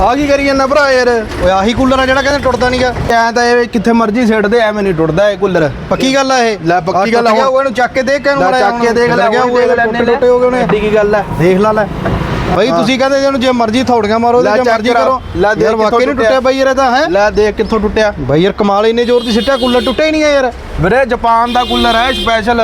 ਆ ਕੀ ਕਰੀ ਜਾਂਦਾ ਭਰਾ ਯਾਰ? ਓਏ ਆਹੀ ਕੂਲਰ ਆ ਜਿਹੜਾ ਕਹਿੰਦੇ ਟੁੱਟਦਾ ਨਹੀਂਗਾ ਐ ਤਾਂ ਇਹ ਕਿੱਥੇ ਮਰਜ਼ੀ ਸਿੱਟਦੇ ਐਵੇਂ ਨਹੀਂ ਟੁੱਟਦਾ ਇਹ ਕੂਲਰ ਪੱਕੀ ਗੱਲ ਆ ਇਹ? ਲੈ ਪੱਕੀ ਗੱਲ ਆ ਆ ਹੁਣ। ਇਹਨੂੰ ਚੱਕ ਕੇ ਦੇਖ ਕੇ ਇਹਨੂੰ ਚੱਕ ਕੇ ਦੇਖ ਲੈ ਗਿਆ ਉਹ ਲੈ ਟੁੱਟੇ ਹੋ ਗਏ ਉਹਨੇ। ਐਡੀ ਕੀ ਗੱਲ ਹੈ ਦੇਖ ਲਾ ਲੈ। ਬਈ ਤੁਸੀਂ ਕਹਿੰਦੇ ਜਿਹਨੂੰ ਜੇ ਮਰਜ਼ੀ ਥੋੜੀਆਂ ਮਾਰੋ ਜੇ ਮਰਜ਼ੀ ਕਰਾ। ਲੈ ਦੇਖ ਯਾਰ ਵਾਕਈ ਨਹੀਂ ਟੁੱਟਿਆ। ਬਈ ਯਾਰ ਇਹ ਤਾਂ ਹੈ? ਲੈ ਦੇਖ ਕਿੱਥੋਂ ਟੁੱਟਿਆ। ਬਈ ਯਾਰ ਕਮਾਲ ਇੰਨੇ ਜ਼ੋਰ ਦੀ ਸਿੱਟਿਆ ਕੂਲਰ ਟੁੱਟਿਆ ਹੀ ਨਹੀਂ ਆ ਯਾਰ। ਵੀਰੇ ਜਾਪਾਨ ਦਾ ਕੂਲਰ ਹੈ ਸਪੈਸ਼ਲ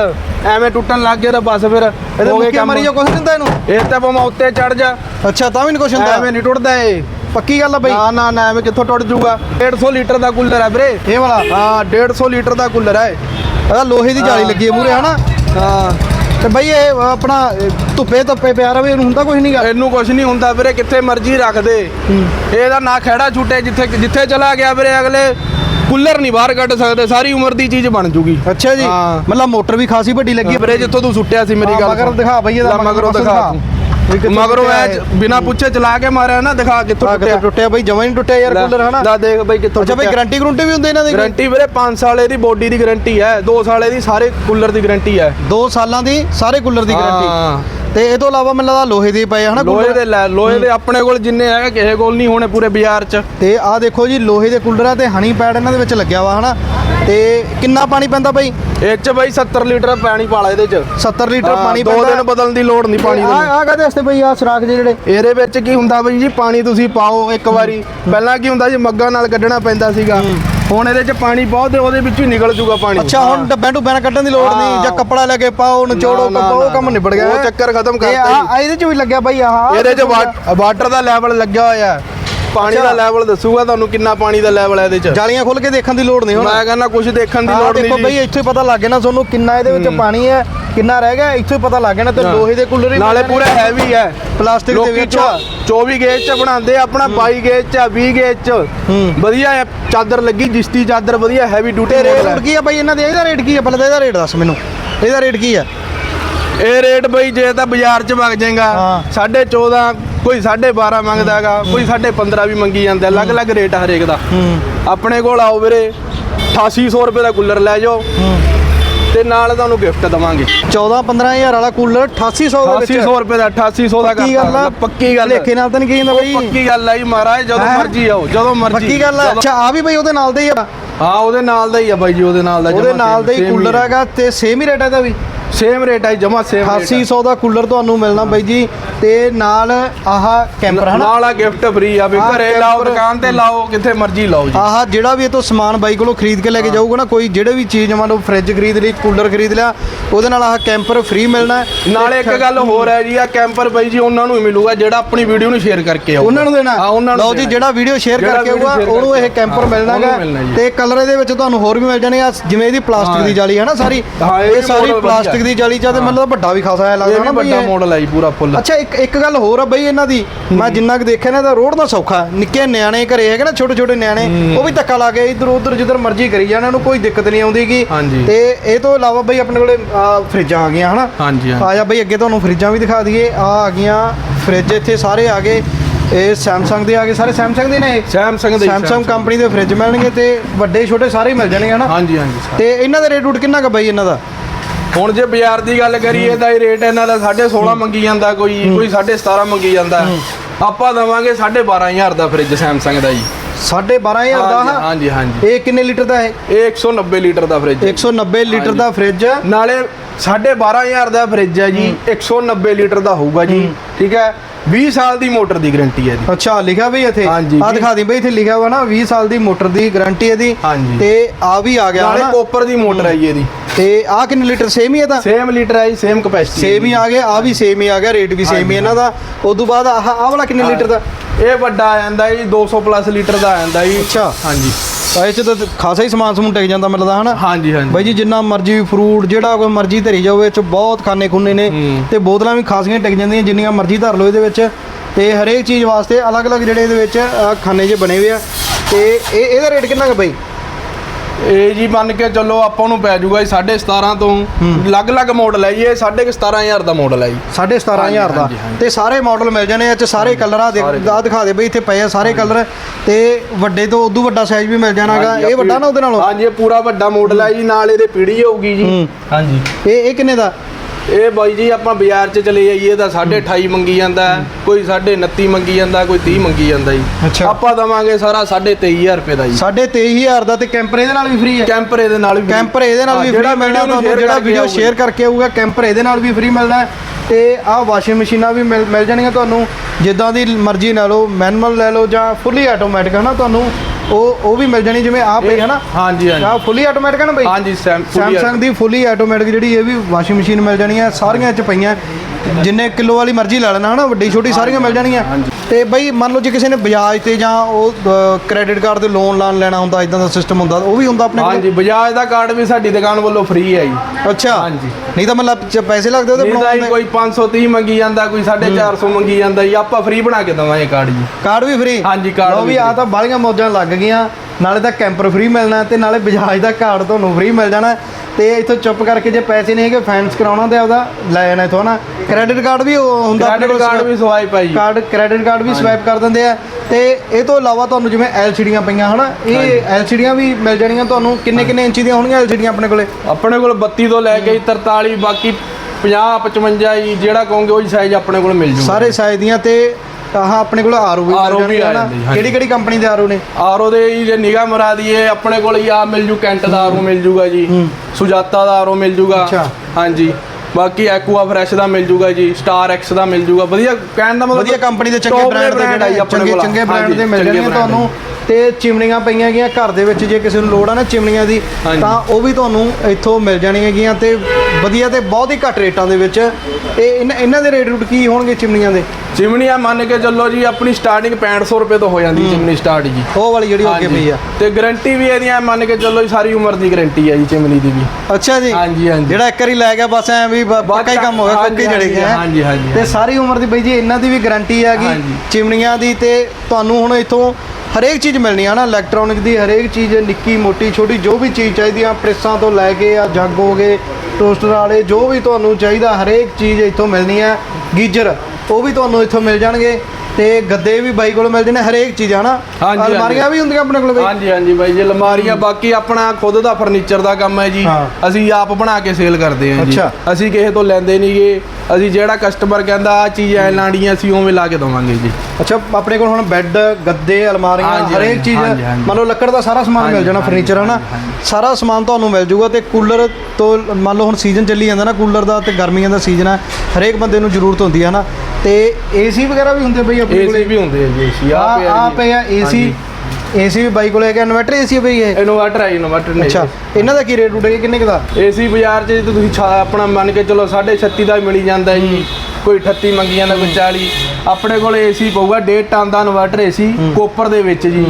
ਐਵੇਂ ਟੁੱਟਣ ਲੱਗ ਗਿਆ ਤਾਂ ਬਸ ਫਿਰ ਇਹਦੇ ਹੋ ਮੁੱਕੇ। ਮਰੀ ਜਾ ਕੁਛ ਹੁੰਦਾ ਇਹਨੂੰ? ਇਹ ਤਾਂ ਭਾਵੇਂ ਉੱਤੇ ਚੜ ਜਾ। ਅੱਛਾ ਤਾਂ ਵੀ ਨਹੀਂ ਕੁਛ ਹੁੰਦਾ ਐਵੇਂ ਨਹੀਂ ਟੁੱਟਦਾ ਇਹ। ਪੱਕੀ ਗੱਲ ਆ ਬਈ? ਨਾ ਨਾ ਨਾ ਐਵੇਂ ਕਿੱਥੋਂ ਟੁੱਟ ਜੂਗਾ 150 ਲੀਟਰ ਦਾ ਕੂਲਰ ਹੈ ਵੀਰੇ। ਇਹ ਵਾਲਾ? ਹਾਂ 150 ਲੀਟਰ ਦਾ ਕੂਲਰ ਹੈ ਇਹਦਾ ਲੋਹੇ ਦੀ ਜਾਲੀ। ਲੱਗੀ ਹੈ ਮੂਰੇ ਹਨਾ? ਹਾਂ। ਤੇ ਬਈ ਇਹ ਆਪਣਾ ਧੁੱਪੇ ਧੁੱਪੇ ਪਿਆ ਰਵੇ ਇਹਨੂੰ ਹੁੰਦਾ ਕੁਝ ਨਹੀਂਗਾ? ਇਹਨੂੰ ਕੁਝ ਨਹੀਂ ਹੁੰਦਾ ਵੀਰੇ ਕਿੱਥੇ ਮਰਜ਼ੀ ਰੱਖ ਦੇ। ਇਹਦਾ ਨਾ ਖਹਿੜਾ ਛੁੱਟੇ ਜਿੱਥੇ ਜਿੱਥੇ ਚਲਾ ਗਿਆ ਵੀਰੇ ਅਗਲੇ ਕੂਲਰ ਨਹੀਂ ਬਾਹਰ ਕੱਢ ਸਕਦੇ ਸਾਰੀ ਉਮਰ ਦੀ ਚੀਜ਼ ਬਣ ਜੂਗੀ। ਅੱਛਾ ਜੀ। ਮਤਲਬ ਮੋਟਰ ਵੀ ਖਾਸੀ ਵੱਡੀ ਲੱਗੀ ਵੀਰੇ ਜਿੱਥੋਂ ਤੂੰ ਸੁੱਟਿਆ ਸੀ ਮੇਰੀ ਗੱਲ ਮਗਰ। ਦਿਖਾ ਬਈ ਇਹਦਾ ਮਗਰ ਦਿਖਾ। ਮਗਰੋਂ ਟੁੱਟਿਆ ਐ ਬਿਨਾ ਪੁੱਛੇ ਚਲਾ ਕੇ ਮਾਰਿਆ ਨਾ ਦਿਖਾ ਕਿੱਥੋਂ ਆ ਕਿਤੇ ਟੁੱਟਿਆ। ਬਈ ਜਮਾ ਨਹੀਂ ਟੁੱਟਿਆ ਯਾਰ ਕੂਲਰ ਹਨਾ? ਲੈ ਦੇਖ ਬਈ ਕਿੱਥੋਂ ਅੱਛਾ ਬਈ ਟੁੱਟਿਆ। ਗਾਰੰਟੀ ਗਰੰਟੀ ਵੀ ਹੁੰਦੀ ਇਹਨਾਂ ਦੀ ਗਾਰੰਟੀ ਵੀਰੇ 5 ਸਾਲੇ ਦੀ ਬੋਡੀ ਦੀ ਗਾਰੰਟੀ ਹੈ 2 ਸਾਲੇ ਦੀ ਸਾਰੇ ਕੂਲਰ ਦੀ ਗਾਰੰਟੀ ਹੈ। 2 ਸਾਲਾਂ ਦੀ ਸਾਰੇ ਕੂਲਰ ਦੀ ਗਾਰੰਟੀ ਹਾਂ। ਤੇ ਇਹ ਤੋਂ ਇਲਾਵਾ ਮੈਨੂੰ ਲੱਗਦਾ ਲੋਹੇ ਦੇ ਪਏ ਹਨਾ ਲੋਹੇ ਦੇ ਲੈ ਲੋਹੇ ਦੇ ਆਪਣੇ ਕੋਲ ਜਿੰਨੇ ਹੈਗੇ ਕਿਸੇ ਕੋਲ ਨਹੀਂ ਹੋਣੇ ਪੂਰੇ ਬਾਜ਼ਾਰ 'ਚ। ਤੇ ਆਹ ਦੇਖੋ ਜੀ ਲੋਹੇ ਦੇ ਕੂਲਰ ਤੇ ਹਨੀ ਪੈਡ ਇਹਨਾਂ ਦੇ ਵਿੱਚ ਲੱਗਿਆ ਵਾ ਹਨਾ? ਤੇ ਕਿੰਨਾ ਪਾਣੀ ਪੈਂਦਾ ਬਈ? ਇਹ 'ਚ ਬਈ 70 ਲੀਟਰ ਪਾਣੀ ਪਾਲਾ ਇਹਦੇ 'ਚ। 70 ਲੀਟਰ ਪਾਣੀ ਦੋ ਪੈਂਦਾ। ਦਿਨ ਬਦਲਣ ਦੀ ਲੋੜ ਨਹੀਂ ਪਾਣੀ ਆ ਦੀ। ਆ ਕਾਦੇ ਵਾਸਤੇ ਬਈ ਆ ਸੁਰਾਖ ਜਿਹੇ ਜਿਹੜੇ? ਇਹਦੇ ਵਿੱਚ ਕੀ ਹੁੰਦਾ ਬਈ ਜੀ ਪਾਣੀ ਤੁਸੀਂ ਪਾਓ ਇੱਕ ਵਾਰੀ। ਪਹਿਲਾਂ ਕੀ ਹੁੰਦਾ ਜੀ ਮੱਗਾਂ ਨਾਲ ਕੱਢਣਾ ਪੈਂਦਾ ਸੀਗਾ। ਹੁਣ ਇਹਦੇ 'ਚ ਪਾਣੀ ਪਾਓ ਤੇ ਉਹਦੇ ਵਿੱਚੋਂ ਹੀ ਨਿਕਲ ਜੂਗਾ ਪਾਣੀ ਅੱਛਾ ਹੁਣ ਡੱਬਿਆਂ ਡੁੱਬਿਆਂ ਨਾਲ ਕੱਢਣ ਦੀ ਲੋੜ ਨਹੀਂ ਹਾਂ। ਜਾਂ ਕੱਪੜਾ ਲੈ ਕੇ ਪਾਓ ਨਿਚੋੜੋ ਉਹ ਕੰਮ ਨਿਬੜ ਗਿਆ ਉਹ ਚੱਕਰ ਖਤਮ ਕਰਤਾ ਜੀ। ਆ ਇਹਦੇ ਚ ਵੀ ਲੱਗਿਆ ਬਈ ਆਹ ਇਹਦੇ 'ਚ ਵਾਟਰ ਦਾ ਲੈਵਲ ਲੱਗਿਆ ਹੋਇਆ ਹੈ। ਪਾਣੀ ਦਾ। ਲੈਵਲ ਦੱਸੂਗਾ ਤੁਹਾਨੂੰ ਕਿੰਨਾ ਪਾਣੀ ਦਾ ਲੈਵਲ ਹੈ ਇਹਦੇ 'ਚ। ਜਾਲੀਆਂ ਖੋਲ ਕੇ ਦੇਖਣ ਦੀ ਲੋੜ ਨਹੀਂ ਹੁਣ। ਮੈਂ ਕਹਿੰਦਾ ਕੁਝ ਦੇਖਣ ਦੀ ਲੋੜ ਦੇਖੋ ਨਹੀਂ ਬਈ ਜੀ। ਇੱਥੇ ਪਤਾ ਲੱਗ ਗਿਆ ਨਾ ਤੁਹਾਨੂੰ ਕਿੰਨਾ ਇਹਦੇ ਵਿੱਚ ਪਾਣੀ ਹੈ ਕਿੰਨਾ ਰਹਿ ਗਿਆ ਇੱਥੇ ਪਤਾ ਲੱਗ ਗਿਆ ਨਾ ਤੇ। ਲੋਹੇ ਦੇ ਕੂਲਰ ਹੀ ਨਾਲੇ ਪੂਰਾ। ਹੈਵੀ ਹੈ। ਪਲਾਸਟਿਕ ਦੇ ਵਿੱਚ। ਚੌ- 24 ਗੇਜ 'ਚ ਬਣਾਉਂਦੇ ਆਪਣਾ 22 ਗੇਜ 'ਚ ਆ, 20 ਗੇਜ 'ਚ। ਵਧੀਆ ਚਾਦਰ ਲੱਗੀ ਜਿਸਤੀ ਚਾਦਰ ਵਧੀਆ ਹੈਵੀ ਡਿਊਟੀ ਰੇਟ ਰੂਟ ਹੈ। ਕੀ ਆ ਬਈ ਇਹਨਾਂ ਦੇ ਇਹਦਾ ਰੇਟ ਕੀ ਆ? ਪਹਿਲਾਂ ਇਹਦਾ ਰੇਟ ਦੱਸ ਮੈਨੂੰ। ਇਹਦਾ ਰੇਟ ਕੀ ਆ? ਇਹ ਰੇਟ ਬਈ ਜੇ ਤਾਂ ਬਾਜ਼ਾਰ 'ਚ ਵਗ ਜਾਏਗਾ ਹਾਂ। 14.5 ਕੋਈ 12.5 ਮੰਗਦਾ ਹੈਗਾ ਕੋਈ 15.5 ਵੀ ਮੰਗੀ ਜਾਂਦਾ ਅਲੱਗ-ਅਲੱਗ ਰੇਟ ਆ ਹਰੇਕ ਦਾ। ਆਪਣੇ ਕੋਲ ਆਓ ਵੀਰੇ 8800 ਰੁਪਏ ਦਾ ਕੂਲਰ ਲੈ ਜਾਓ ਤੇ ਨਾਲ ਤੁਹਾਨੂੰ ਗਿਫਟ ਦਵਾਂਗੇ। 14 15000 ਵਾਲਾ ਕੂਲਰ 8800 ਦੇ ਵਿੱਚ। 8800 ਰੁਪਏ ਦਾ 8800 ਦਾ ਪੱਕੀ ਗੱਲ ਆ। ਪੱਕੀ ਗੱਲ। ਲੇਖੇ ਨਾਲ ਤਾਂ ਨਹੀਂ ਕਹੀ ਜਾਂਦਾ ਬਈ। ਪੱਕੀ ਗੱਲ ਆ ਜੀ ਮਹਾਰਾਜ ਜਦੋਂ? ਮਰਜ਼ੀ ਆਓ ਜਦੋਂ ਮਰਜ਼ੀ। ਪੱਕੀ ਗੱਲ ਆ। ਅੱਛਾ ਆ ਵੀ ਬਈ ਉਹਦੇ ਨਾਲ ਦਾ ਹੀ ਆ। ਹਾਂ ਉਹਦੇ ਨਾਲ ਦਾ ਹੀ ਆ ਬਾਈ ਜੀ ਉਹਦੇ ਨਾਲ ਦਾ ਉਹਦੇ ਨਾਲ ਦਾ ਹੀ ਕੂਲਰ ਹੈਗਾ ਤੇ ਸੇਮ ਹੀ ਰੇਟ ਹੈ ਵੀ। ਸੇਮ ਰੇਟ ਹੈ ਜਮਾ ਸੇਮ 8800 ਦਾ ਕੂਲਰ ਤੁਹਾਨੂੰ ਮਿਲਣਾ ਬਾਈ ਜੀ। ਤੇ ਨਾਲ ਆਹ ਕੈਂਪਰ ਹਨਾ ਨਾਲ ਆ ਗਿਫਟ ਫ੍ਰੀ ਆ ਵੀ ਆਹ ਘਰੇ ਲਾਓ ਦੁਕਾਨ ਤੇ ਲਾਓ ਕਿੱਥੇ ਮਰਜ਼ੀ ਲਾਓ ਜੀ ਆਹ ਜਿਹੜਾ ਵੀ ਇਹ ਤੋਂ ਸਮਾਨ ਬਾਈ ਕੋਲੋਂ ਖਰੀਦ ਕੇ ਲੈ ਕੇ ਜਾਊਗਾ ਨਾ ਕੋਈ ਜਿਹੜੇ ਵੀ ਚੀਜ਼ ਮੰਨ ਲਓ ਫ੍ਰਿਜ ਖਰੀਦ ਲਈ ਕੂਲਰ ਖਰੀਦ ਲਿਆ ਉਹਦੇ ਨਾਲ ਆਹ ਕੈਂਪਰ ਫ੍ਰੀ ਮਿਲਣਾ ਹੈ। ਨਾਲੇ ਇੱਕ ਗੱਲ ਹੋਰ ਹੈ ਜੀ ਆ ਕੈਂਪਰ ਬਾਈ ਜੀ ਉਹਨਾਂ ਨੂੰ ਹੀ ਮਿਲੂਗਾ ਜਿਹੜਾ ਆਪਣੀ ਵੀਡੀਓ ਨੂੰ ਸ਼ੇਅਰ ਕਰਕੇ ਆਊਗਾ ਉਹਨਾਂ ਨੂੰ ਦੇਣਾ ਹਾਂ ਉਹਨਾਂ ਨੂੰ ਲਓ ਜੀ ਦੇਣਾ। ਜਿਹੜਾ ਵੀਡੀਓ ਸ਼ੇਅਰ ਜਿਹੜਾ ਕਰਕੇ video ਆਊਗਾ share ਉਹਨੂੰ ਇਹ ਕੈਂਪਰ ਹਾਂ, ਮਿਲਣਾਗਾ ਉਹਨੂੰ ਮਿਲਣਾ ਜੀ। ਤੇ ਕਲਰ ਇਹਦੇ ਵਿੱਚ ਤੁਹਾਨੂੰ ਹੋਰ ਵੀ ਮਿਲ ਜਾਣੇ ਆ ਜਿਵੇਂ ਇਹਦੀ ਪਲਾਸਟਿਕ ਹਾਂ। ਦੀ ਜਾਲੀ ਹੈ ਨਾ ਸਾਰੀ ਹਾਂ, ਇਹ ਇਹ ਵੀ ਸਾਰੀ model ਪਲਾਸਟਿਕ। ਦੀ ਜਾਲੀ ਤੇ ਮਤਲਬ ਵੱਡਾ ਵੀ ਖਾਸਾ ਹੈ ਇਹ ਲੱਗਦਾ ਵੀ ਨਾ ਬਈ ਵੱਡਾ ਇਹ। ਮਾਡਲ ਹੈ ਜੀ ਪੂਰਾ ਫੁੱਲ ਅੱਛਾ ਇੱਕ ਇੱਕ ਗੱਲ ਹੋਰ ਆ ਬਈ ਇਹਨਾਂ ਦੀ। ਮੈਂ ਜਿੰਨਾ ਕਿ ਦੇਖਿਆ ਨਾ ਤਾਂ ਰੋਡ ਦਾ ਸੌਖਾ। ਨਿੱਕੇ ਨਿਆਣੇ ਘਰੇ ਹੈਗੇ ਨਾ ਛੋਟੇ ਛੋਟੇ ਨਿਆਣੇ ਉਹ ਵੀ ਧੱਕਾ ਲਾ ਕੇ ਇਧਰ ਉਧਰ ਜਿੱਧਰ ਮਰਜ਼ੀ ਕਰੀ ਜਾਣ ਉਹਨੂੰ ਕੋਈ ਦਿੱਕਤ ਨਹੀਂ ਆਉਂਦੀਗੀ ਹਾਂਜੀ। ਤੇ ਇਹ ਤੋਂ ਇਲਾਵਾ ਬਈ ਆਪਣੇ ਕੋਲੇ ਆਹ, ਫਰਿੱਜਾਂ ਆ ਗਈਆਂ ਹਨਾ? ਹਾਂਜੀ, ਹਾਂਜੀ। ਆ ਜਾ ਬਈ ਅੱਗੇ ਤੁਹਾਨੂੰ ਫਰਿੱਜਾਂ ਵੀ ਦਿਖਾ ਦਈਏ। ਆ ਆ ਗਈਆਂ ਫਰਿੱਜ ਇੱਥੇ ਸਾਰੇ ਆ ਗਏ। ਇਹ ਸੈਮਸੰਗ ਦੇ ਆ ਗਏ। ਸਾਰੇ ਸੈਮਸੰਗ ਦੇ ਨੇ ਇਹ? ਸੈਮਸੰਗ ਦੇ ਸੈਮਸੰਗ ਕੰਪਨੀ ਦੇ। ਫਰਿੱਜ ਮਿਲਣਗੇ ਤੇ ਵੱਡੇ ਛੋਟੇ ਸਾਰੇ ਹੀ ਮਿਲ ਜਾਣਗੇ ਹਨਾ? ਹਾਂਜੀ ਹਾਂਜੀ। ਤੇ ਇਹਨਾਂ ਦਾ ਰੇਟ ਰੂਟ ਕਿੰਨਾ ਕੁ ਬਈ ਇਹਨਾਂ ਦਾ? ਹੁਣ ਜੇ ਬਾਜ਼ਾਰ ਦੀ ਗੱਲ ਕਰੀਏ ਤਾਂ ਇਹ ਰੇਟ ਇਹਨਾਂ ਦਾ 16.5 ਮੰਗੀ ਜਾਂਦਾ ਕੋਈ ਕੋਈ 17.5 ਮੰਗੀ ਜਾਂਦਾ। ਆਪਾਂ ਦਵਾਂਗੇ 12500 ਦਾ ਫ੍ਰਿਜ ਸੈਮਸੰਗ ਦਾ ਜੀ। 12500 ਦਾ? ਹਾਂ ਹਾਂਜੀ ਹਾਂਜੀ। ਇਹ ਕਿੰਨੇ ਲੀਟਰ ਦਾ ਹੈ ਇਹ 190 ਲੀਟਰ ਦਾ ਫ੍ਰਿਜ 190 ਲੀਟਰ ਦਾ ਫਰਿੱਜ ਨਾਲੇ 12500 ਦਾ ਫ੍ਰਿਜ ਹੈ ਜੀ। 190 ਲੀਟਰ ਦਾ ਹੋਊਗਾ ਜੀ। ਠੀਕ ਹੈ? 20 ਸਾਲ ਦੀ ਮੋਟਰ ਦੀ ਗਾਰੰਟੀ ਹੈ ਜੀ। ਅੱਛਾ ਲਿਖਿਆ ਬਈ ਇੱਥੇ? ਆ ਦਿਖਾ ਦੀ ਬਈ ਇੱਥੇ ਲਿਖਿਆ ਹੋਇਆ ਨਾ 20 ਸਾਲ ਦੀ ਮੋਟਰ ਦੀ ਗਾਰੰਟੀ ਇਹਦੀ ਹਾਂਜੀ। ਤੇ ਆ ਵੀ ਆ ਗਿਆ ਨਾਲੇ ਹਨਾ? ਕੋਪਰ ਦੀ ਮੋਟਰ ਹੈ ਜੀ ਇਹਦੀ। ਤੇ ਆ ਕਿੰਨੇ ਲੀਟਰ? ਸੇਮ ਹੀ ਹੈ ਤਾਂ? ਸੇਮ ਲੀਟਰ ਹੈ ਜੀ ਸੇਮ ਕਪੈਸਿਟੀ ਸੇਮ ਹੀ ਆ ਗਿਆ ਆ ਵੀ ਸੇਮ ਹੀ ਆ ਗਿਆ ਰੇਟ ਵੀ ਸੇਮ ਹੀ ਇਹਨਾਂ ਦਾ ਉਸ ਤੋਂ ਬਾਅਦ ਆਹ ਆਹ ਵਾਲਾ ਕਿੰਨੇ ਲੀਟਰ ਦਾ? ਇਹ ਵੱਡਾ ਆ ਜਾਂਦਾ ਜੀ 200 ਪਲੱਸ ਲੀਟਰ ਦਾ ਆ ਜਾਂਦਾ ਜੀ। ਅੱਛਾ। ਹਾਂਜੀ। ਆ ਇਹ ਚ ਤਾਂ ਖਾਸਾ ਹੀ ਸਮਾਨ ਸਮੂਨ ਟਿਕ ਜਾਂਦਾ ਮਿਲਦਾ ਹਨਾ? ਹਾਂਜੀ ਹਾਂਜੀ। ਬਾਈ ਜੀ ਜਿੰਨਾ ਮਰਜ਼ੀ ਫਰੂਟ ਜਿਹੜਾ ਕੋਈ ਮਰਜ਼ੀ ਧਰੀ ਜਾਓ ਇਹ ਚ ਬਹੁਤ ਖਾਨੇ ਖੁੰਨੇ ਨੇ ਹੂੰ। ਤੇ ਬੋਤਲਾਂ ਵੀ ਖਾਸੀਆਂ ਟਿਕ ਜਾਂਦੀਆਂ ਜਿੰਨੀਆਂ ਮਰਜ਼ੀ ਧਰ ਲਓ ਇਹਦੇ ਵਿੱਚ। ਤੇ ਹਰੇਕ ਚੀਜ਼ ਵਾਸਤੇ ਅਲੱਗ-ਅਲੱਗ ਜਿਹੜੇ ਇਹਦੇ ਵਿੱਚ ਖਾਨੇ ਜੇ ਬਣੇ ਹੋਏ ਆ। ਤੇ ਇਹ ਇਹਦਾ ਰੇਟ ਕਿੰਨਾ ਕੁ ਬਈ? ਇਹ ਜੀ ਮੰਨ ਕੇ ਚੱਲੋ ਆਪਾਂ ਨੂੰ ਪੈ ਜਾਊਗਾ ਜੀ 17.5 ਤੋਂ। ਅਲੱਗ-ਅਲੱਗ ਮਾਡਲ ਹੈ ਜੀ ਇਹ 17500 ਦਾ ਮਾਡਲ ਹੈ ਜੀ। 17500 ਦਾ। ਤੇ ਸਾਰੇ ਮਾਡਲ ਮਿਲ ਜਾਣੇ ਚ ਸਾਰੇ ਕਲਰ ਦੇਖ ਆ ਦਿਖਾ ਦੇ ਬਈ ਇੱਥੇ ਪਏ ਆ ਸਾਰੇ ਕਲਰ ਤੇ ਵੱਡੇ ਤੋਂ ਉਦੋਂ ਵੱਡਾ ਸਾਈਜ਼ ਵੀ ਮਿਲ ਜਾਣਾਗਾ। ਇਹ ਵੱਡਾ ਨਾ ਉਹਦੇ ਨਾਲੋਂ? ਹਾਂਜੀ ਇਹ ਪੂਰਾ ਵੱਡਾ ਮਾਡਲ ਹੈ ਜੀ ਨਾਲ ਇਹਦੇ ਪੀੜੀ ਹੋਊਗੀ ਜੀ। ਹਾਂਜੀ। ਇਹ ਇਹ ਕਿੰਨੇ ਦਾ? ਇਹ ਬਾਈ ਜੀ ਆਪਾਂ ਬਾਜ਼ਾਰ 'ਚ ਚਲੇ ਜਾਈਏ ਤਾਂ 28.5 ਮੰਗੀ ਜਾਂਦਾ ਕੋਈ 29.5 ਮੰਗੀ ਜਾਂਦਾ ਕੋਈ 30 ਮੰਗੀ ਜਾਂਦਾ ਜੀ। ਅੱਛਾ। ਆਪਾਂ ਦਵਾਂਗੇ ਸਾਰਾ 23500 ਰੁਪਏ ਦਾ ਜੀ। ਸਾਢੇ 23000 ਦਾ ਤੇ ਕੈਂਪਰ ਇਹਦੇ ਨਾਲ ਵੀ ਫ੍ਰੀ ਹੈ? ਕੈਂਪਰ ਇਹਦੇ ਨਾਲ ਵੀ ਕੈਂਪਰ ਇਹਦੇ ਨਾਲ ਵੀ ਜਿਹੜਾ ਮਿਲਣਾ ਤੁਹਾਨੂੰ ਜਿਹੜਾ ਵੀਡੀਓ। ਸ਼ੇਅਰ ਕਰਕੇ ਆਊਗਾ ਕੈਂਪਰ ਇਹਦੇ ਨਾਲ ਵੀ ਫ੍ਰੀ ਮਿਲਣਾ ਹੈ। ਤੇ ਆਹ ਵਾਸ਼ਿੰਗ ਮਸ਼ੀਨਾਂ ਵੀ ਮਿਲ ਮਿਲ ਜਾਣਗੀਆਂ ਤੁਹਾਨੂੰ। ਜਿੱਦਾਂ ਦੀ ਮਰਜ਼ੀ ਲੈ ਲਓ ਮੈਨੂਅਲ ਲੈ ਲਓ ਜਾਂ ਫੁੱਲੀ ਆਟੋਮੈਟਿਕ ਹੈ ਨਾ ਤੁਹਾਨੂੰ। ਉਹ ਉਹ ਵੀ ਮਿਲ ਜਾਣੀ ਜਿਵੇਂ ਆਹ ਪਈ ਹੈ ਨਾ? ਹਾਂਜੀ ਹਾਂਜੀ। ਆਹ ਫੁੱਲੀ ਆਟੋਮੈਟਿਕ ਹੈ ਨਾ ਬਈ? ਹਾਂਜੀ ਸੈਮਸੰਗ ਦੀ ਫੁੱਲੀ ਆਟੋਮੈਟਿਕ ਜਿਹੜੀ ਇਹ ਵੀ ਵਾਸ਼ਿੰਗ ਮਸ਼ੀਨ ਮਿਲ ਜਾਣੀ ਹੈ ਸਾਰੀਆਂ ਚ ਪਈਆਂ। ਜਿੰਨੇ ਕਿਲੋ ਵਾਲੀ ਮਰਜ਼ੀ ਲੈ ਲੈਣਾ ਹਨਾ? ਵੱਡੀ ਛੋਟੀ ਸਾਰੀਆਂ ਮਿਲ ਜਾਣਗੀਆਂ ਤੇ ਬਈ ਮੰਨ ਲਓ ਜੇ ਕਿਸੇ ਨੇ ਬਜਾਜ ਤੇ ਜਾਂ ਉਹ ਕ੍ਰੈਡਿਟ ਕਾਰਡ ਤੇ ਲੋਨ ਲਾਨ ਲੈਣਾ ਹੁੰਦਾ ਇਦਾਂ ਦਾ ਸਿਸਟਮ ਹੁੰਦਾ ਉਹ ਵੀ ਹੁੰਦਾ ਆਪਣੇ ਕੋਲ? ਹਾਂਜੀ ਬਜਾਜ ਦਾ ਕਾਰਡ ਵੀ ਸਾਡੀ ਦੁਕਾਨ ਵੱਲੋਂ ਫ੍ਰੀ ਹੈ ਜੀ। ਅੱਛਾ। ਹਾਂਜੀ। ਨਹੀਂ ਤਾਂ ਮਤਲਬ ਚ ਪੈਸੇ ਲੱਗਦੇ ਉਹਦੇ ਬਣਾਉਣ ਦੇ? ਕੋਈ 530 ਮੰਗੀ ਜਾਂਦਾ ਕੋਈ 450 ਮੰਗੀ ਜਾਂਦਾ ਜੀ। ਆਪਾਂ ਫ੍ਰੀ ਬਣਾ ਕੇ ਦਵਾਂਗੇ ਕਾਰਡ ਜੀ। ਕਾਰਡ ਵੀ ਫ੍ਰੀ ਹਾਂਜੀ, ਕਾਰਡ ਵੀ ਵੀ ਆ ਤਾਂ ਬਾਲੀਆਂ ਮੌਜਾਂ ਲੱਗ ਗਈਆਂ। ਨਾਲੇ ਤਾਂ ਕੈਂਪਰ ਫ੍ਰੀ ਮਿਲਣਾ ਤੇ ਨਾਲੇ ਬਜਾਜ ਦਾ ਕਾਰਡ ਤੁਹਾਨੂੰ ਫ੍ਰੀ ਮਿਲ ਜਾਣਾ ਤੇ ਇੱਥੋਂ ਚੁੱਪ ਕਰਕੇ ਜੇ ਪੈਸੇ ਨਹੀਂ ਹੈਗੇ ਫਾਈਨੈਂਸ ਕਰਾਉਣਾ ਤੇ ਆਪਦਾ ਲੈ ਜਾਣਾ ਇਥੋਂ ਨਾ ਕ੍ਰੈਡਿਟ ਕਾਰਡ ਵੀ ਉਹ ਹੁੰਦਾ ਕ੍ਰੈਡਿਟ ਕਾਰਡ ਵੀ ਸਵਾਈ ਪਾਈ ਜੀ। ਕਾਰਡ ਕ੍ਰੈਡਿਟ ਕਾਰਡ ਵੀ ਸਵਾਈਪ ਕਰ ਦਿੰਦੇ ਆ। ਤੇ ਇਹ ਤੋਂ ਇਲਾਵਾ ਤੁਹਾਨੂੰ ਜਿਵੇਂ ਐਲਸੀਡੀਆਂ ਪਈਆਂ ਹਨਾ? ਇਹ ਐਲਸੀਡੀਆਂ ਵੀ ਮਿਲ ਜਾਣੀਆਂ ਤੁਹਾਨੂੰ? ਕਿੰਨੇ ਕਿੰਨੇ ਇੰਚੀ ਦੀਆਂ ਹੋਣਗੀਆਂ ਐਲਸੀਡੀਆਂ ਆਪਣੇ ਕੋਲੇ? ਆਪਣੇ ਕੋਲ 32 ਤੋਂ ਲੈ ਕੇ 43 ਬਾਕੀ 50 55 ਜੀ ਜਿਹੜਾ ਕਹੋਗੇ ਉਹੀ ਸਾਈਜ਼ ਆਪਣੇ ਕੋਲ ਮਿਲ ਜੂਗਾ। ਸਾਰੇ ਸਾਈਜ਼ ਦੀਆਂ ਤੇ ਆਹ ਆਪਣੇ ਕੋਲ ਆਰਓ ਵੀ RO ਵੀ ਆ ਜਾਂਦੇ। ਕਿਹੜੀ ਕਿਹੜੀ ਕੰਪਨੀ ਦੇ ਆਰਓ ਨੇ? ਆਰਓ ਦੇ ਜੀ ਜੇ ਨਿਗਾਹ ਮਰਾ ਦਈਏ ਆਪਣੇ ਕੋਲ ਹੀ ਆ ਮਿਲ ਜੂ ਕੈਂਟ ਦਾ ਆਰਓ ਮਿਲ ਜੂਗਾ ਜੀ। ਸੁਜਾਤਾ ਦਾ ਆਰਓ ਮਿਲ ਜੂਗਾ। ਅੱਛਾ। ਹਾਂਜੀ। ਬਾਕੀ ਐਕੁਆ ਫਰੈਸ਼ ਦਾ ਮਿਲ ਜੂਗਾ ਜੀ ਸਟਾਰ ਐਕਸ ਦਾ ਮਿਲ ਜੂਗਾ। ਵਧੀਆ ਕਹਿਣ ਦਾ ਮਤਲਬ ਵਧੀਆ ਕੰਪਨੀ ਦੇ ਚੰਗੇ top ਬ੍ਰਾਂਡ ਦੇ brand ਆ ਜੀ ਆਪਣੇ ਚੰਗੇ ਕੋਲ। ਚੰਗੇ ਬ੍ਰਾਂਡ ਹਾਂਜੀ, ਦੇ ਮਿਲ ਚੰਗੇ ਜਾਣਗੇ brand ਤੁਹਾਨੂੰ। ਤੇ ਚਿਮਨੀਆਂ ਪਈਆਂ ਗਈਆਂ ਘਰ ਦੇ ਵਿੱਚ ਜੇ ਕਿਸੇ ਨੂੰ ਲੋੜ ਆ ਨਾ ਚਿਮਨੀਆਂ ਦੀ। ਤਾਂ ਉਹ ਵੀ ਤੁਹਾਨੂੰ ਇੱਥੋਂ ਮਿਲ ਜਾਣਗੀਆਂ ਗੀਆਂ ਤੇ ਵਧੀਆ ਤੇ ਬਹੁਤ ਹੀ ਘੱਟ ਰੇਟਾਂ ਦੇ ਵਿੱਚ। ਇਹ ਇਹਨਾਂ- ਦੇ ਰੇਟ ਰੂਟ ਕੀ ਹੋਣਗੇ ਚਿਮਨੀਆਂ ਦੇ? ਚਿਮਨੀਆਂ ਮੰਨ ਕੇ ਚੱਲੋ ਜੀ ਆਪਣੀ ਸਟਾਰਟਿੰਗ 6500 ਰੁਪਏ ਤੋਂ ਹੋ ਜਾਂਦੀ ਚਿਮਨੀ ਸਟਾਰਟ ਜੀ। ਉਹ ਵਾਲੀ ਜਿਹੜੀ ਅੱਗੇ ਹਾਂਜੀ। ਪਈ ਆ। ਤੇ ਗਾਰੰਟੀ ਵੀ ਇਹਦੀਆਂ ਮੰਨ ਕੇ ਚੱਲੋ ਜੀ ਸਾਰੀ ਉਮਰ ਦੀ ਗਾਰੰਟੀ ਹੈ ਜੀ ਚਿਮਨੀ ਦੀ ਵੀ। ਅੱਛਾ ਜੀ। ਹਾਂਜੀ, ਹਾਂਜੀ। ਜਿਹੜਾ ਇੱਕ ਵਾਰੀ ਲੈ ਗਿਆ ਬਸ ਐ ਵੀ ਬ- ਪੱਕਾ ਹੀ ਕੰਮ ਹੋ ਗਿਆ ਕੁੱਕੀ ਜੜੇ ਗਿਆ ਹਾਂਜੀ, ਹਾਂਜੀ, ਤੇ ਸਾਰੀ ਉਮਰ ਦੀ ਬਈ ਜੀ ਇਹਨਾਂ ਦੀ ਵੀ ਗਾਰੰਟੀ ਹੈਗੀ ਹਾਂਜੀ। ਚਿਮਨੀਆਂ ਦੀ ਤੇ ਤੁਹਾਨੂੰ ਹੁਣ ਇੱਥੋਂ ਹਰੇਕ ਚੀਜ਼ ਚੀਜ਼ ਮਿਲਣੀ ਆ ਨਾ ਇਲੈਕਟ੍ਰੋਨਿਕ ਦੀ ਹਰੇਕ ਚੀਜ਼, ਨਿੱਕੀ, ਮੋਟੀ, ਛੋਟੀ, ਜੋ ਵੀ ਚੀਜ਼ ਚਾਹੀਦੀ ਆ, ਪ੍ਰੈਸਾਂ ਤੋਂ ਲੈ ਕੇ ਆ, ਜੱਗ ਹੋ ਗਏ ਟੋਸਟਰ ਵਾਲੇ, ਜੋ ਵੀ ਤੁਹਾਨੂੰ ਚਾਹੀਦਾ, ਹਰੇਕ ਚੀਜ਼ ਇੱਥੋਂ ਮਿਲਣੀ ਆ। ਗੀਜਰ, ਉਹ ਵੀ ਤੁਹਾਨੂੰ ਇੱਥੋਂ ਮਿਲ ਜਾਣਗੇ। ਤੇ ਗੱਦੇ ਵੀ ਬਾਈ ਕੋਲ ਮਿਲ ਜਾਣੇ ਹਰੇਕ ਚੀਜ਼ ਹਨਾ? ਹਾਂਜੀ। ਅਲਮਾਰੀਆਂ ਵੀ ਹੁੰਦੀਆਂ ਆਪਣੇ ਕੋਲ ਬਈ? ਹਾਂਜੀ ਹਾਂਜੀ ਬਾਈ ਜੀ ਅਲਮਾਰੀਆਂ ਬਾਕੀ ਆਪਣਾ ਖੁਦ ਦਾ ਫਰਨੀਚਰ ਦਾ ਕੰਮ ਹੈ ਜੀ। ਹਾਂ। ਅਸੀਂ ਆਪ ਬਣਾ ਕੇ ਸੇਲ ਕਰਦੇ ਹਾਂ ਜੀ। ਅੱਛਾ। ਅਸੀਂ ਕਿਸੇ ਤੋਂ ਲੈਂਦੇ ਨਹੀਂਗੇ ਅਸੀਂ ਜਿਹੜਾ ਕਸਟਮਰ ਕਹਿੰਦਾ ਆ ਚੀਜ਼ ਐ ਲਾਣੀ ਅਸੀਂ ਉਵੇਂ ਲਾ ਕੇ ਦਵਾਂਗੇ ਜੀ। ਅੱਛਾ ਆਪਣੇ ਕੋਲ ਹੁਣ ਬੈੱਡ ਗੱਦੇ ਅਲਮਾਰੀਆਂ ਹਾਂਜੀ, ਹਰੇਕ ਹਾਂਜੀ, ਚੀਜ਼ ਹਾਂਜੀ, ਹਾਂਜੀ। ਮੰਨ ਲਓ ਲੱਕੜ ਦਾ ਸਾਰਾ ਸਮਾਨ ਮਿਲ ਹਾਂਜੀ, ਜਾਣਾ ਫਰਨੀਚਰ ਹਨਾ? ਸਾਰਾ ਸਮਾਨ ਤੁਹਾਨੂੰ ਮਿਲ ਜਾਊਗਾ ਤੇ ਕੂਲਰ ਤੋਂ ਮੰਨ ਲਓ ਹੁਣ ਸੀਜ਼ਨ ਚੱਲੀ ਜਾਂਦਾ ਨਾ ਕੂਲਰ ਦਾ ਤੇ ਗਰਮੀਆਂ ਦਾ ਸੀਜ਼ਨ ਹੈ ਹਰੇਕ ਬੰਦੇ ਨੂੰ ਜ਼ਰੂਰਤ ਹੁੰਦੀ ਹੈ ਨਾ ਤੇ ਏਸੀ ਵਗੈਰਾ ਵੀ ਹੁੰਦੇ ਬਈ ਆਪਣੇ ਏਸੀ ਕੋਲੇ? ਵੀ ਹੁੰਦੇ ਆ ਜੀ ਏਸੀ ਆ ਆ ਜੀ। ਪਿਆ ਏਸੀ। ਏਸੀ ਵੀ ਬਾਈ ਕੋਲੇ ਹੈਗਾ ਇਨਵਰਟਰ ਏਸੀ ਬਈ ਇਹ? ਇਨਵਰਟਰ ਹੈ ਇਨਵਰਟਰ ਨੇ ਅੱਛਾ ਇਹਨਾਂ ਦਾ ਕੀ ਰੇਟ ਉਡੇਗਾ ਕਿੰਨੇ ਕੁ ਦਾ? ਏਸੀ ਬਾਜ਼ਾਰ 'ਚ ਜੇ ਤੁਸੀਂ ਛਾ- ਆਪਣਾ ਮੰਨ ਕੇ ਚਲੋ 36 ਦਾ ਮਿਲੀ ਜਾਂਦਾ ਜੀ। ਕੋਈ 38 ਮੰਗੀ ਜਾਂਦਾ ਕੋਈ 40 ਆਪਣੇ ਕੋਲ ਏਸੀ ਪਊਗਾ 1.5 ਟਨ ਦਾ ਇਨਵਰਟਰ ਏਸੀ ਕੋਪਰ ਦੇ ਵਿੱਚ ਜੀ।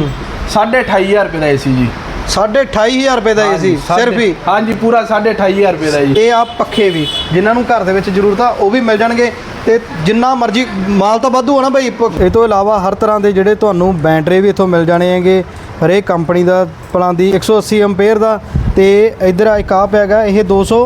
28500 ਰੁਪਏ ਦਾ ਏਸੀ ਜੀ। 28500 ਰੁਪਏ ਦਾ ਏਸੀ ਹਾਂਜੀ, ਸਿਰਫ ਹੀ? ਹਾਂਜੀ ਪੂਰਾ 28500 ਰੁਪਏ ਦਾ ਜੀ। ਇਹ ਆ ਪੱਖੇ ਵੀ। ਜਿਨ੍ਹਾਂ ਨੂੰ ਘਰ ਦੇ ਵਿੱਚ ਜ਼ਰੂਰਤ ਆ ਉਹ ਵੀ ਮਿਲ ਜਾਣਗੇ। ਤੇ ਜਿੰਨਾ ਮਰਜ਼ੀ ਮਾਲ ਤਾਂ ਵਾਧੂ ਆ ਨਾ ਭਾਈ ਇਹ ਤੋਂ ਇਲਾਵਾ ਹਰ ਤਰ੍ਹਾਂ ਦੇ ਜਿਹੜੇ ਤੁਹਾਨੂੰ ਬੈਟਰੀ ਵੀ ਇੱਥੋਂ ਮਿਲ ਜਾਣੇ ਹੈਗੇ। ਹਰੇਕ ਕੰਪਨੀ ਦਾ ਪਲਾਂ ਦੀ 180 ਐਂਪੀਅਰ ਦਾ ਤੇ ਇਧਰ ਇੱਕ ਆ ਪਿਆਗਾ ਇਹ 200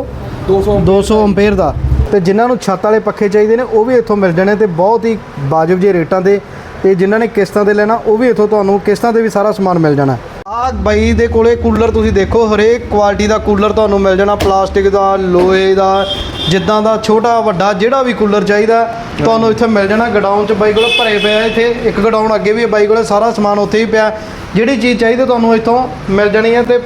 200 200 ਐਂਪੀਅਰ ਦਾ ਤੇ ਜਿਨ੍ਹਾਂ ਨੂੰ ਛੱਤ ਵਾਲੇ ਪੱਖੇ ਚਾਹੀਦੇ ਨੇ ਉਹ ਵੀ ਇੱਥੋਂ ਮਿਲ ਜਾਣੇ ਤੇ ਬਹੁਤ ਹੀ ਵਾਜਬ ਜਿਹੇ ਰੇਟਾਂ ਤੇ ਤੇ ਜਿਨ੍ਹਾਂ ਨੇ ਕਿਸ਼ਤਾਂ ਤੇ ਲੈਣਾ ਉਹ ਵੀ ਇੱਥੋਂ ਤੁਹਾਨੂੰ ਕਿਸ਼ਤਾਂ ਤੇ ਵੀ ਸਾਰਾ ਸਮਾਨ ਮਿਲ ਜਾਣਾ। ਆਹ ਬਾਈ ਦੇ ਕੋਲੇ ਕੂਲਰ ਤੁਸੀਂ ਦੇਖੋ ਹਰੇਕ ਕੁਆਲਿਟੀ ਦਾ ਕੂਲਰ ਤੁਹਾਨੂੰ ਮਿਲ ਜਾਣਾ। ਪਲਾਸਟਿਕ ਦਾ ਲੋਹੇ ਦਾ ਜਿੱਦਾਂ ਦਾ ਛੋਟਾ ਵੱਡਾ ਜਿਹੜਾ ਵੀ ਕੂਲਰ ਚਾਹੀਦਾ ਤੁਹਾਨੂੰ ਇੱਥੇ ਮਿਲ ਜਾਣਾ ਗਡਾਊਨ 'ਚ। ਬਾਈ ਕੋਲ ਭਰੇ ਪਿਆ ਇੱਥੇ ਇੱਕ ਗਡਾਊਨ ਅੱਗੇ ਵੀ ਬਾਈ ਕੋਲੇ ਸਾਰਾ ਸਮਾਨ ਉੱਥੇ ਹੀ ਪਿਆ। ਜਿਹੜੀ ਚੀਜ਼ ਚਾਹੀਦੀ ਤੁਹਾਨੂੰ ਇੱਥੋਂ ਮਿਲ ਜਾਣੀ ਹੈ ਤੇ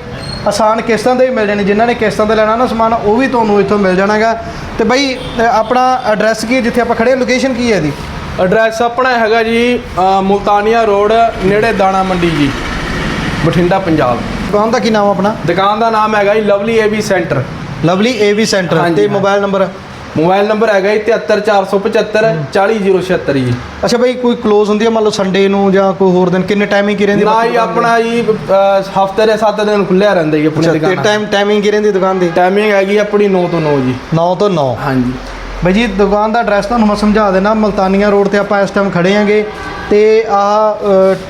ਆਸਾਨ ਕਿਸ਼ਤਾਂ ਤੇ ਵੀ ਮਿਲ ਜਾਣੀ। ਜਿਨ੍ਹਾਂ ਨੇ ਕਿਸ਼ਤਾਂ ਤੇ ਲੈਣਾ ਨਾ ਸਮਾਨ ਉਹ ਵੀ ਤੁਹਾਨੂੰ ਇੱਥੋਂ ਮਿਲ ਜਾਣਾਗਾ। ਤੇ ਬਾਈ ਅ, ਆਪਣਾ ਐਡਰੈਸ ਕੀ ਹੈ ਜਿੱਥੇ ਆਪਾਂ ਖੜੇ ਹਾਂ ਲੋਕੇਸ਼ਨ ਕੀ ਹੈ ਇਹਦੀ? ਐਡਰੈਸ ਆਪਣਾ ਹੈਗਾ ਜੀ ਮੁਲਤਾਨੀਆ ਰੋਡ ਨੇੜੇ ਦਾਣਾ ਮੰਡੀ ਜੀ। ਬਠਿੰਡਾ ਪੰਜਾਬ। ਦੁਕਾਨ ਦਾ ਕੀ ਨਾਮ ਆਪਣਾ? ਦੁਕਾਨ ਦਾ ਨਾਮ ਹੈਗਾ ਜੀ lovely AB centre. Lovely AV centre. ਹਾਂਜੀ, ਤੇ। Mobile number? ਮੋਬਾਈਲ ਨੰਬਰ ਹੈਗਾ ਜੀ 73475 40076 ਜੀ। ਅੱਛਾ ਬਾਈ ਕੋਈ ক্লোਜ਼ ਹੁੰਦੀ ਹੈ ਮੰਨ ਲਓ ਸੰਡੇ ਨੂੰ ਜਾਂ ਕੋਈ ਹੋਰ ਦਿਨ ਕਿੰਨੇ ਟਾਈਮਿੰਗ ਕੀ ਰਹਿੰਦੀ ਨਾ ਹੀ ਆਪਣਾ ਜੀ ਹਫ਼ਤੇ ਦੇ 7 ਦਿਨ ਖੁੱਲਿਆ ਰਹਿੰਦਾ ਜੀ ਆਪਣੀ ਦੁਕਾਨ। ਟਾਈਮ ਟਾਈਮਿੰਗ ਕੀ ਰਹਿੰਦੀ ਦੁਕਾਨ ਦੀ? ਟਾਈਮਿੰਗ ਹੈਗੀ ਆਪਣੀ 9 ਤੋਂ 9 ਜੀ। 9 ਤੋਂ 9 ਹਾਂਜੀ। ਬਾਈ ਜੀ ਦੁਕਾਨ ਦਾ ਐਡਰੈਸ ਤੁਹਾਨੂੰ ਮੈਂ ਸਮਝਾ ਦੇਣਾ ਮਲਤਾਨੀਆਂ ਰੋਡ ਤੇ ਆਪਾਂ ਇਸ ਟਾਈਮ ਖੜੇ ਆਂਗੇ। ਤੇ ਆ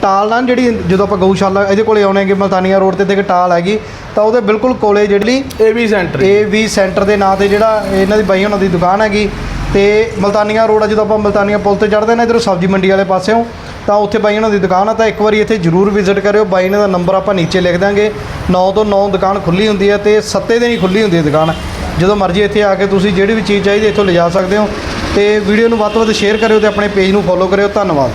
ਟਾਲ ਨਾ ਜਿਹੜੀ ਜਦੋਂ ਆਪਾਂ ਗਊਸ਼ਾਲਾ ਇਹਦੇ ਕੋਲੇ ਆਉਣੇਗੇ ਮਲਤਾਨੀਆਂ ਰੋਡ ਤੇ ਤੇ ਇੱਕ ਟਾਲ ਹੈਗੀ ਤਾਂ ਉਹਦੇ ਬਿਲਕੁਲ ਕੋਲੇ ਜਿਹੜੀ AB centre A V centre ਦੇ ਨਾਂ ਤੇ ਜਿਹੜਾ ਇਹਨਾਂ ਦੀ ਬਾਈ ਉਹਨਾਂ ਦੀ ਦੁਕਾਨ ਹੈਗੀ। ਤੇ ਮਲਤਾਨੀਆਂ ਰੋਡ ਆ ਜਦੋਂ ਆਪਾਂ ਮਲਤਾਨੀਆਂ ਪੁਲ ਤੇ ਚੜ੍ਹਦੇ ਨੇ ਇਧਰੋਂ ਸਬਜ਼ੀ ਮੰਡੀ ਵਾਲੇ ਪਾਸਿਓਂ ਤਾਂ ਉੱਥੇ ਬਾਈ ਉਹਨਾਂ ਦੀ ਦੁਕਾਨ ਆ ਤਾਂ ਇੱਕ ਵਾਰੀ ਇੱਥੇ ਜਰੂਰ ਵਿਜ਼ਿਟ ਕਰਿਓ। ਬਾਈ ਇਹਨਾਂ ਦਾ ਨੰਬਰ ਆਪਾਂ ਨੀਚੇ ਲਿਖ ਦਾਂਗੇ 9 ਤੋਂ 9 ਦੁਕਾਨ ਖੁੱਲੀ ਹੁੰਦੀ ਹੈ ਤੇ 7 ਦਿਨ ਹੀ ਖੁੱਲੀ ਹੁੰਦੀ ਹੈ ਦੁਕਾਨ। ਜਦੋਂ ਮਰਜ਼ੀ ਇੱਥੇ ਆ ਕੇ ਤੁਸੀਂ ਜਿਹੜੀ ਵੀ ਚੀਜ਼ ਚਾਹੀਦੀ ਇੱਥੋਂ ਲਿਜਾ ਸਕਦੇ ਹੋ ਤੇ ਵੀਡੀਓ ਨੂੰ ਵੱਧ ਤੋਂ ਵੱਧ ਸ਼ੇਅਰ ਕਰਿਓ ਤੇ ਆਪਣੇ ਪੇਜ ਨੂੰ ਫੋਲੋ ਕਰਿਓ, ਧੰਨਵਾਦ।